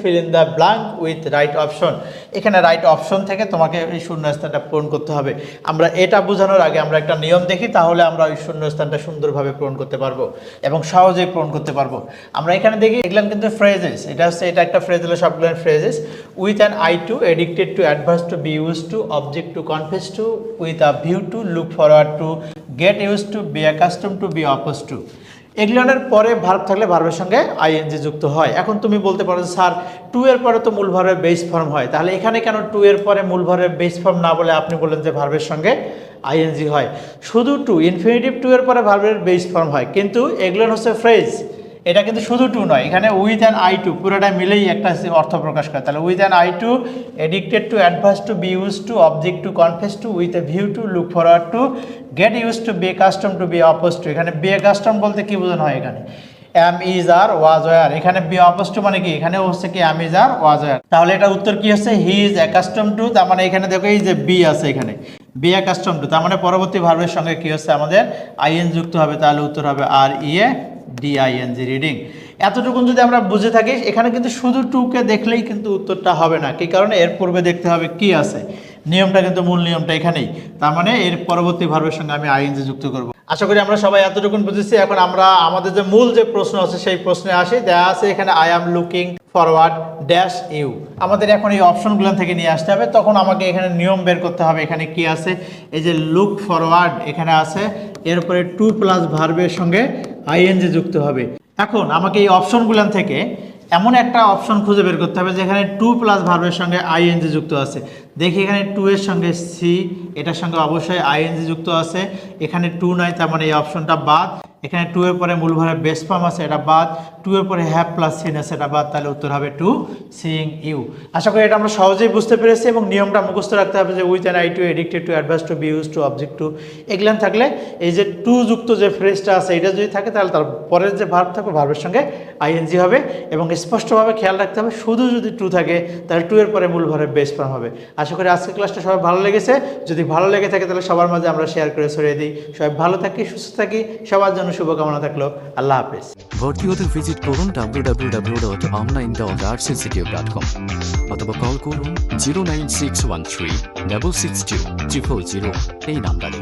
Fill in the blank with right option এখানে right option থেকে তোমাকে এই শূন্যস্থানটা পূরণ করতে হবে। আমরা এটা বোঝানোর আগে আমরা একটা নিয়ম দেখি, তাহলে আমরা ওই শূন্যস্থানটা সুন্দরভাবে পূরণ করতে পারব এবং সহজেই পূরণ করতে পারব। আমরা এখানে দেখি এগুলো কিন্তু ফ্রেজেস এটা হচ্ছে, এটা একটা ফ্রেজ হলো সবগুলো phrases with an eye to addicted to adverse to be use to object to confess to with a view to look forward to get use to be accustom to be oppose to এগুলোনের পরে verb থাকলে ভার্বের সঙ্গে ING যুক্ত হয়। এখন তুমি বলতে পারো স্যার টু এর পরে তো মূল ভার্বের বেস ফর্ম হয়। তাহলে এখানে কেন টু এর পরে মূল ভার্বের বেস ফর্ম না বলে আপনি বললেন যে ভার্বের সঙ্গে আইএনজি হয়? শুধু টু ইনফিনিটিভ টু এর পরে ভার্বের বেস ফর্ম হয়। কিন্তু এগুলো হচ্ছে ফ্রেজ এটা কিন্তু শুধু টু নয়, এখানে উইথ অ্যান আই টু পুরোটা মিলেই একটা অর্থ প্রকাশ করে। তাহলে with an eye to addicted to adverse to be use to object to confess to with a view to look forward to get use to be custom to be oppose to এখানে be custom বলতে কি বোঝানো হয় এখানে? Am is are was were এখানে be oppose to মানে কি? এখানে হচ্ছে কি অ্যাম ইজ আর ওয়াজ ওয়ার তাহলে এটা উত্তর কি হচ্ছে? হি ইজ অ্যাকাস্টম টু তার মানে এখানে দেখো এই যে বি আছে এখানে। বি অ্যাকাস্টম টু তার মানে পরবর্তী ভার্বের সঙ্গে কি হচ্ছে? আমাদের আইএন যুক্ত হবে, তাহলে উত্তর হবে আর ইয়ে ডিআইএনজি রিডিং এতটুকুন যদি আমরা বুঝে থাকি, এখানে কিন্তু শুধু টুকে দেখলেই কিন্তু উত্তরটা হবে না। কি কারণে? এর পূর্বে দেখতে হবে কি আছে। নিয়মটা কিন্তু মূল নিয়মটা এখানেই। তার মানে এর পরবর্তী ভার্বের সঙ্গে আমি আইএনজি যুক্ত করব। আশা করি আমরা সবাই এতটুকুন বুঝেছি। এখন আমরা আমাদের যে মূল যে প্রশ্ন আছে, সেই প্রশ্নে আসি। দেয়া আছে এখানে I am looking forward dash you আমাদের এখন এই অপশনগুলো থেকে নিয়ে আসতে হবে। তখন আমাকে এখানে নিয়ম বের করতে হবে, এখানে কি আছে? এই যে লুক ফরওয়ার্ড এখানে আছে। এরপরে টু প্লাস ভার্বের সঙ্গে আইএনজি যুক্ত হবে। এখন আমাকে এই অপশনগুলো থেকে এমন একটা অপশন খুঁজে বের করতে হবে যেখানে টু প্লাস ভার্বের সঙ্গে আইএনজি যুক্ত আছে। দেখি এখানে টু এর সঙ্গে সি এটার সঙ্গে অবশ্যই আইএনজি যুক্ত আছে। এখানে টু নাই, তার মানে এই অপশনটা বাদ। এখানে টু এর পরে মূল ভাবে বেস ফর্ম আছে, এটা বাদ। টু এর পরে হ্যাভ প্লাস সিন আছে, এটা বাদ। তাহলে উত্তর হবে টু সিং ইউ আশা করি এটা আমরা সহজেই বুঝতে পেরেছি এবং নিয়মটা মুখস্থ রাখতে হবে যে with an eye to addicted to advance to be use to object to এগুলান থাকলে এই যে টু যুক্ত যে ফ্রেজটা আছে, এটা যদি থাকে তাহলে তার পরের যে ভার্ব থাকবে ভার্বের সঙ্গে আইএনজি হবে এবং স্পষ্টভাবে খেয়াল রাখতে হবে, শুধু যদি টু থাকে, তাহলে টু এর পরে মূল ভার্বের বেস ফর্ম হবে। আশা করি আজকের ক্লাসটা সবাই ভালো লেগেছে। যদি ভালো লেগে থাকে তাহলে সবার মাঝে আমরা শেয়ার করে ছড়িয়ে দিই। সবাই ভালো থাকি, সুস্থ থাকি। সবার জন্য শুভকামনা থাকল। আল্লাহ হাফেজ। ভর্তি হতে ভিজিট করুন www.online.rcctu.com অথবা কল করুন zero nine six one three double six two triple zero এই নাম্বারে